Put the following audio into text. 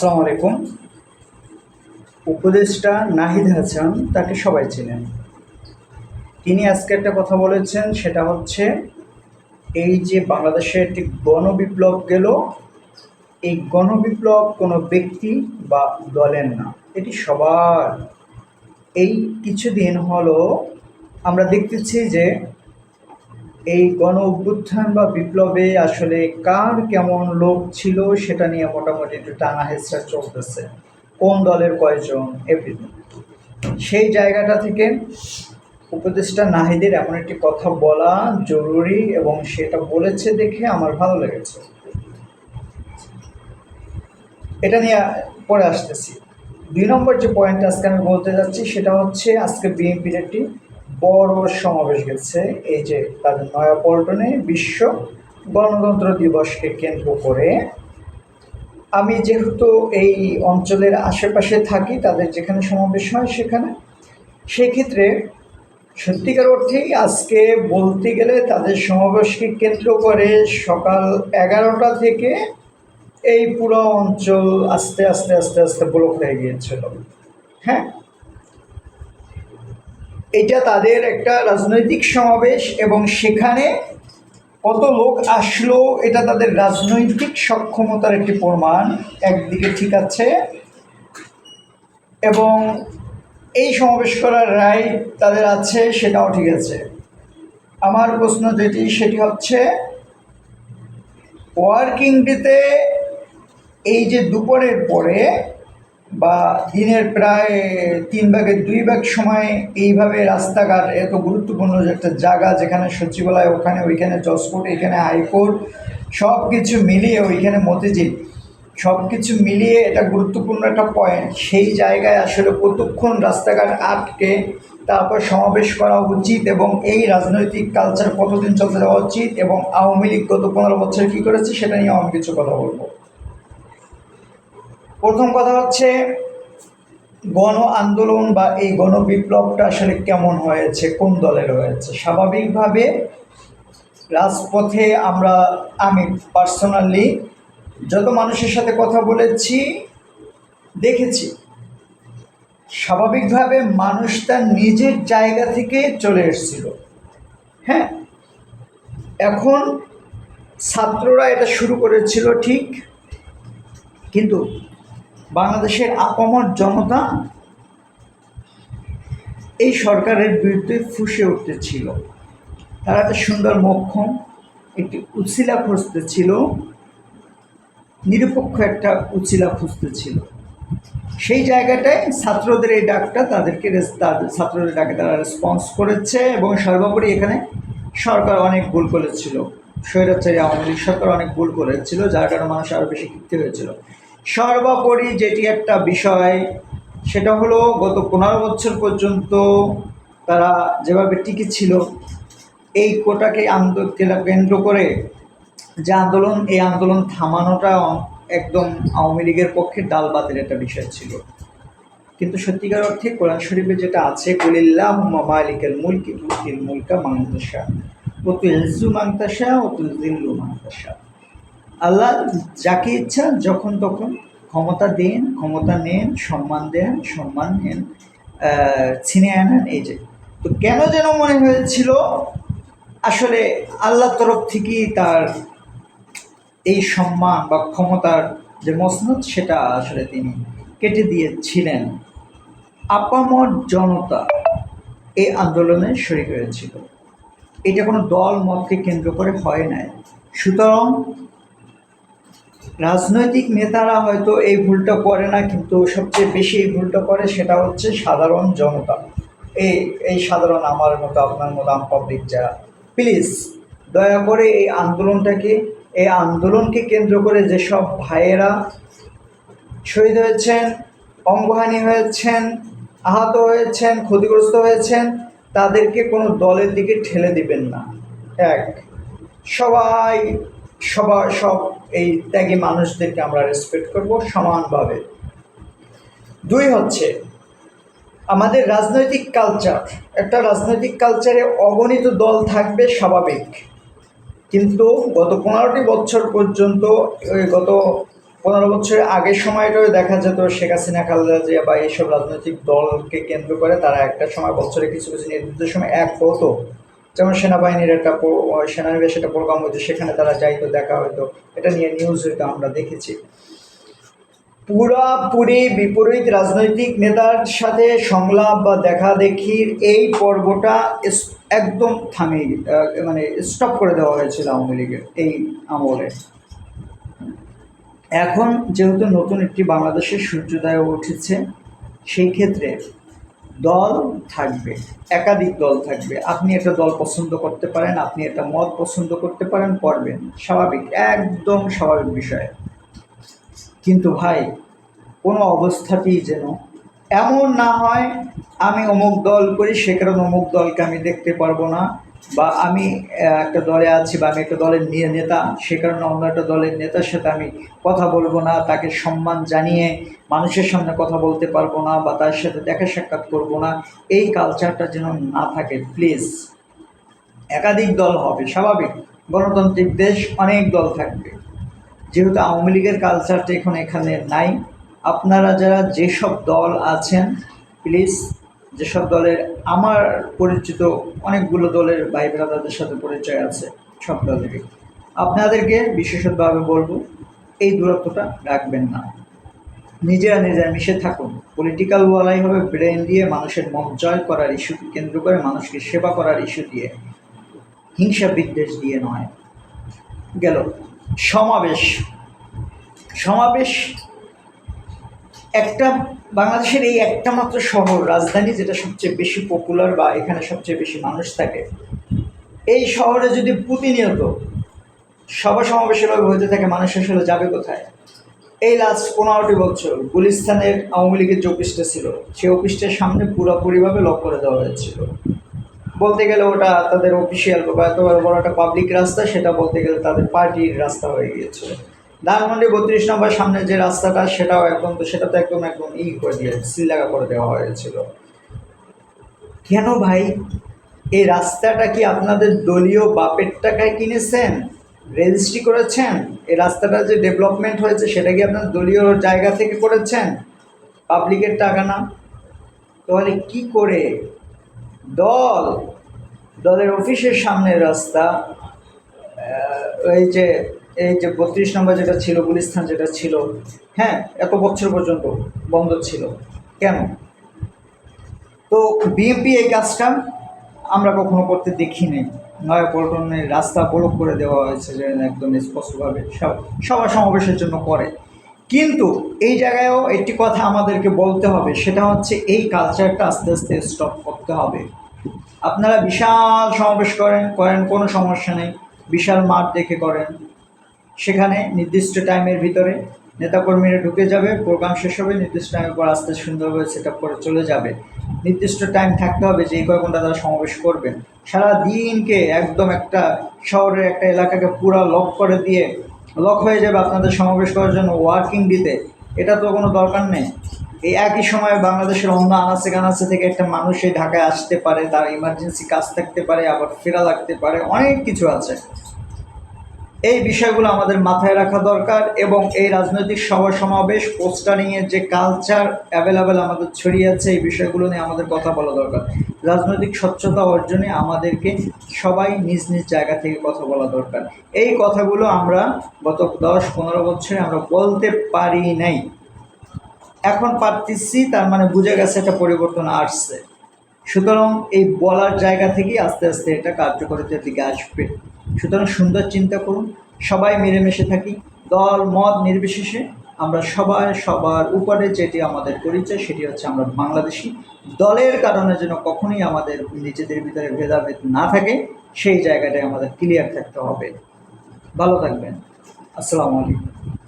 আসসালামু আলাইকুম। উপদেষ্টা নাহিদ হাসান তাকে সবাই চেনেন। তিনি আজকে একটা কথা বলেছেন, সেটা হচ্ছে এই যে বাংলাদেশে একটি গণবিপ্লব গেল, এই গণবিপ্লব কোনো ব্যক্তি বা দলের না, এটি সবার। এই কিছুদিন হলো আমরা দেখতেছি যে এই গণ অভ্যুত্থান বা বিপ্লবে আসলে কার কেমন লোক ছিল সেটা নিয়ে মোটামুটি একটু টানা হেঁচড়া চলতেছে। কোন দলের কয়জন এভরিথিং সেই জায়গাটা থেকে উপদেষ্টা নাহিদের এমন একটি কথা বলা জরুরি এবং সেটা বলেছে দেখে আমার ভালো লেগেছে। এটা নিয়ে পরে আসতেছি। দুই নম্বর যে পয়েন্ট আজকে আমি বলতে যাচ্ছি সেটা হচ্ছে আজকে বিএনপির একটি বড় সমাবেশ গেছে। এই যে তাদের নয়াপল্টনে বিশ্ব গণতন্ত্র দিবসকে কেন্দ্র করে। আমি যেহেতু এই অঞ্চলের আশেপাশে থাকি, তাদের যেখানে সমাবেশ হয় সেখানে। সেক্ষেত্রে সত্যিকার অর্থেই আজকে বলতে গেলে তাদের সমাবেশকে কেন্দ্র করে সকাল এগারোটা থেকে এই পুরো অঞ্চল আস্তে আস্তে আস্তে আস্তে ব্লক হয়ে গিয়েছিল। হ্যাঁ? এটা তাদের একটা রাজনৈতিক সমাবেশ এবং সেখানে কত লোক আসলো, এটা তাদের রাজনৈতিক সক্ষমতার একটি প্রমাণ। একদিকে ঠিক আছে। এবং এই সমাবেশ করার রায় তাদের আছে, সেটাও ঠিক আছে। আমার প্রশ্ন যেটি, সেটি হচ্ছে, ওয়ার্কিং ডেতে এই যে দুপুরের পরে বা দিনের প্রায় তিন ভাগের দুই ভাগ সময় এইভাবে রাস্তাঘাট এত গুরুত্বপূর্ণ যে একটা জায়গা যেখানে সচিবালয়, ওখানে ওইখানে জজকোর্ট, এখানে হাইকোর্ট সব কিছু মিলিয়ে ওইখানে মতিঝিল সব কিছু মিলিয়ে এটা গুরুত্বপূর্ণ একটা পয়েন্ট সেই জায়গায় আসলে কতক্ষণ রাস্তাঘাট আটকে, তারপর সমাবেশ করা উচিত এবং এই রাজনৈতিক কালচার কতদিন চলতে দেওয়া উচিত এবং আওয়ামী লীগ গত পনেরো বছর কী করেছে সেটা নিয়ে আমি কিছু কথা বলব। প্রথম কথা হচ্ছে, গণ আন্দোলন বা এই গণ বিপ্লবটা আসলে কেমন হয়েছে, কোন দলের হয়েছে? স্বাভাবিকভাবে রাজপথে আমরা, আমি পার্সোনালি যত মানুষের সাথে কথা বলেছি, দেখেছি। স্বাভাবিকভাবে মানুষ তার নিজের জায়গা থেকে চলে এসেছিল। হ্যাঁ? এখন ছাত্ররা এটা শুরু করেছিল ঠিক, কিন্তু বাংলাদেশের আপামর জনতা এই সরকারের বিরুদ্ধে ফুসে উঠতেছিল তারা একটা সুন্দর মক্ষম, একটি উচিলা খুঁজতেছিল নিরপেক্ষ একটা উচিলা খুঁজতেছিল সেই জায়গাটায় ছাত্রদের এই ডাকটা তাদেরকে ছাত্রদের ডাকে তারা রেসপন্স করেছে এবং সর্বোপরি এখানে সরকার অনেক ভুল করেছিল। স্বৈরাচারী আওয়ামী লীগ সরকার অনেক ভুল করেছিল, যার কারণে মানুষ আরও বেশি ক্ষিপ্ত হয়েছিল। সর্বোপরি যেটি একটা বিষয়, সেটা হলো গত পনেরো বছর পর্যন্ত তারা যেভাবে টিকে ছিল, এই কোটাকে আন্দোলন কেন্দ্র করে যে আন্দোলন, এই আন্দোলন থামানোটা একদম আওয়ামী লীগের পক্ষে ডাল বাতের একটা বিষয় ছিল। কিন্তু সত্যিকার অর্থে কোরআন শরীফে যেটা আছে কুলিল্লাহ মালিকের মুলকি তুতিল মুলকা মাংতাসা ও তু ইজ্জু মাংতাসা ও তু জিল্লু মাংতাসা আল্লাহ যাকে ইচ্ছা যখন তখন ক্ষমতা দেন, ক্ষমতা নেন, সম্মান দেন, সম্মান নেন ছিনে আনেন, এই যে। তো কেন যেন মনে হয়েছিল আসলে আল্লাহর তরফ থেকেই তার এই সম্মান বা ক্ষমতার যে মসনদ, সেটা আসলে তিনি কেটে দিয়েছিলেন। আপামর জনতা এই আন্দোলনে শরিক হয়েছিল। এটা কোনো দল, মতকে কেন্দ্র করে হয় নাই। সুতরাং রাজনৈতিক নেতারা হয়তো এই ভুলটা করে না, কিন্তু সবচেয়ে বেশি এই ভুলটা করে সেটা হচ্ছে সাধারণ জনতা। এই এই সাধারণ আমার মতো, আপনার মতো, আম পাবলিক যারা। প্লিজ দয়া করে এই আন্দোলনটাকে, এই আন্দোলনকে কেন্দ্র করে যেসব ভাইয়েরা শহীদ হয়েছেন, অঙ্গহানি হয়েছেন, আহত হয়েছেন, ক্ষতিগ্রস্ত হয়েছেন, তাদেরকে কোনো দলের দিকে ঠেলে দিবেন না। এক, সবাই, সবার, সব এই ত্যাগী মানুষদেরকে আমরা রেসপেক্ট করব সমানভাবে। দুই হচ্ছে, আমাদের রাজনৈতিক কালচার একটা রাজনৈতিক কালচারে অগণিত দল থাকবে স্বাভাবিক। কিন্তু গত পনেরোটি বছর পর্যন্ত গত পনেরো বছরের আগের সময়টাও দেখা যেত শেখ হাসিনা, খালেদা জিয়া বা এইসব রাজনৈতিক দলকে কেন্দ্র করে তারা একটা সময় বছরে কিছু কিছু নির্দিষ্ট সময় এক হতো। যেমন সেনাবাহিনীর একটা সেনানিবাস একটা প্রোগ্রাম হতো সেখানে তারা যাইতো দেখা হতো এটা নিয়ে নিউজ হইতো আমরা দেখেছি। পুরাপুরি বিপরীত রাজনৈতিক নেতার সাথে সংলাপ বা দেখা দেখির এই পর্বটা একদম থামিয়ে মানে স্টপ করে দেওয়া হয়েছিল আওয়ামী লীগের এই আমলে। এখন যেহেতু নতুন একটি বাংলাদেশের সূর্যোদয় উঠেছে, সেই ক্ষেত্রে দল থাকবে, একাধিক দল থাকবে। আপনি একটা দল পছন্দ করতে পারেন, আপনি একটা মত পছন্দ করতে পারেন, করবেন। স্বাভাবিক, একদম স্বাভাবিক বিষয়। কিন্তু ভাই, কোনো অবস্থাতেই যেন এমন না হয়, আমি অমুক দল করি, সে কারণে অমুক দলকে আমি দেখতে পারব না। বা আমি একটা দলে আছি বা আমি একটা দলের নিয়ে নেতা, সে কারণে অন্য একটা দলের নেতার সাথে আমি কথা বলব না, তাকে সম্মান জানিয়ে মানুষের সামনে কথা বলতে পারব না বা তার সাথে দেখা সাক্ষাৎ করব না। এই কালচারটা যেন না থাকে প্লিজ একাধিক দল হবে, স্বাভাবিক। গণতান্ত্রিক দেশ অনেক দল থাকবে। যেহেতু আওয়ামী লীগের কালচারটা এখন এখানে নাই, আপনারা যারা যেসব দল আছেন প্লিজ যেসব দলের আমার পরিচিত অনেকগুলো দলের ভাই ব্রাদারদের সাথে পরিচয় আছে, সব দলেরই। আপনাদেরকে বিশেষতভাবে বলব, এই দূরত্বটা রাখবেন না। নিজেরা নিজেরা মিশে থাকুন। পলিটিক্যাল ওয়ালাই হবে ব্রেন দিয়ে মানুষের মন জয় করার ইস্যুকে কেন্দ্র করে মানুষকে সেবা করার ইস্যু দিয়ে। হিংসা বিদ্বেষ দিয়ে নয়। গেল। সমাবেশ। সমাবেশ একটা বাংলাদেশের এই একটা মাত্র শহর, রাজধানী যেটা সবচেয়ে বেশি পপুলার বা এখানে সবচেয়ে বেশি মানুষ থাকে, এই শহরে যদি প্রতিনিয়ত সভা সমাবেশের হতে থাকে মানুষ আসলে যাবে কোথায়? এই লাস্ট পনেরোটি বছর গুলিস্তানের আওয়ামী লীগের যে অফিসটা ছিল সেই অফিসটার সামনে পুরোপুরিভাবে লক করে দেওয়া হয়েছিল। বলতে গেলে ওটা তাদের অফিসিয়াল বা এত বড় একটা পাবলিক রাস্তা, সেটা বলতে গেলে তাদের পার্টির রাস্তা হয়ে গিয়েছিল। ধানমন্ডি বত্রিশ নম্বর সামনে যে রাস্তাটা, সেটাও একদম তো, সেটা তো একদম একদম ই করে দিয়ে সিলাগা করে দেওয়া হয়েছিল। কেন ভাই? এই রাস্তাটা কি আপনাদের দলীয় বাপের টাকায় কিনেছেন? রেজিস্ট্রি করেছেন? এই রাস্তাটা যে ডেভেলপমেন্ট হয়েছে, সেটা কি আপনার দলীয় জায়গা থেকে করেছেন? পাবলিকের টাকা না? তাহলে কি করে? দল, দলের অফিসের সামনের রাস্তা এই যে এই যে বত্রিশ নম্বর যেটা ছিল গুলিস্তান যেটা ছিল হ্যাঁ এত বছর পর্যন্ত বন্ধ ছিল। কেন? তো বিএনপি এই কাজটা আমরা কখনো করতে দেখিনি। নয়াপল্টনের রাস্তা ব্লক করে দেওয়া হয়েছে যে একদম স্পষ্টভাবে সব, সভা সমাবেশের জন্য করে। কিন্তু এই জায়গায়ও একটি কথা আমাদেরকে বলতে হবে, সেটা হচ্ছে এই কালচারটা আস্তে আস্তে স্টপ করতে হবে। আপনারা বিশাল সমাবেশ করেন করেন, কোনো সমস্যা নেই। বিশাল মাঠ দেখে করেন। সেখানে নির্দিষ্ট টাইমের ভিতরে নেতাকর্মীরা ঢুকে যাবে প্রোগ্রাম শেষ হবে, নির্দিষ্ট টাইমের পর আস্তে সুন্দরভাবে সেট আপ করে চলে যাবে। নির্দিষ্ট টাইম থাকতে হবে যে এই কয় ঘণ্টা তারা সমাবেশ করবেন। সারা দিনকে একদম একটা শহরের একটা এলাকাকে পুরা লক করে দিয়ে লক হয়ে যাবে আপনাদের সমাবেশ করার জন্য ওয়ার্কিং দিতে এটা তো কোনো দরকার নেই। এই একই সময়ে বাংলাদেশের অন্য আনাচে কানাচে থেকে একটা মানুষ এই ঢাকায় আসতে পারে, তার ইমার্জেন্সি কাজ থাকতে পারে, আবার ফেরা লাগতে পারে, অনেক কিছু আছে। এই বিষয়গুলো আমাদের মাথায় রাখা দরকার এবং এই রাজনৈতিক সভা সমাবেশ পোস্টারিংয়ের যে কালচার অ্যাভেলেবেল আমাদের ছড়িয়ে আছে, এই বিষয়গুলো নিয়ে আমাদের কথা বলা দরকার। রাজনৈতিক স্বচ্ছতা অর্জনে আমাদেরকে সবাই নিজ নিজ জায়গা থেকে কথা বলা দরকার। এই কথাগুলো আমরা গত দশ পনেরো বছরে আমরা বলতে পারি নাই। এখন পারতেছি, তার মানে বুঝে গেছে একটা পরিবর্তন আসছে। সুতরাং এই বলার জায়গা থেকেই আস্তে আস্তে এটা কার্যকরিতার দিকে আসবে। সুতরাং সুন্দর চিন্তা করুন, সবাই মিলেমিশে থাকি, দল, মত নির্বিশেষে আমরা সবাই, সবার উপরে যেটি আমাদের পরিচয়, সেটি হচ্ছে আমরা বাংলাদেশি। দলের কারণে যেন কখনোই আমাদের নিজেদের ভিতরে ভেদাভেদ না থাকে, সেই জায়গাটায় আমাদের ক্লিয়ার থাকতে হবে। ভালো থাকবেন। আসসালামু আলাইকুম।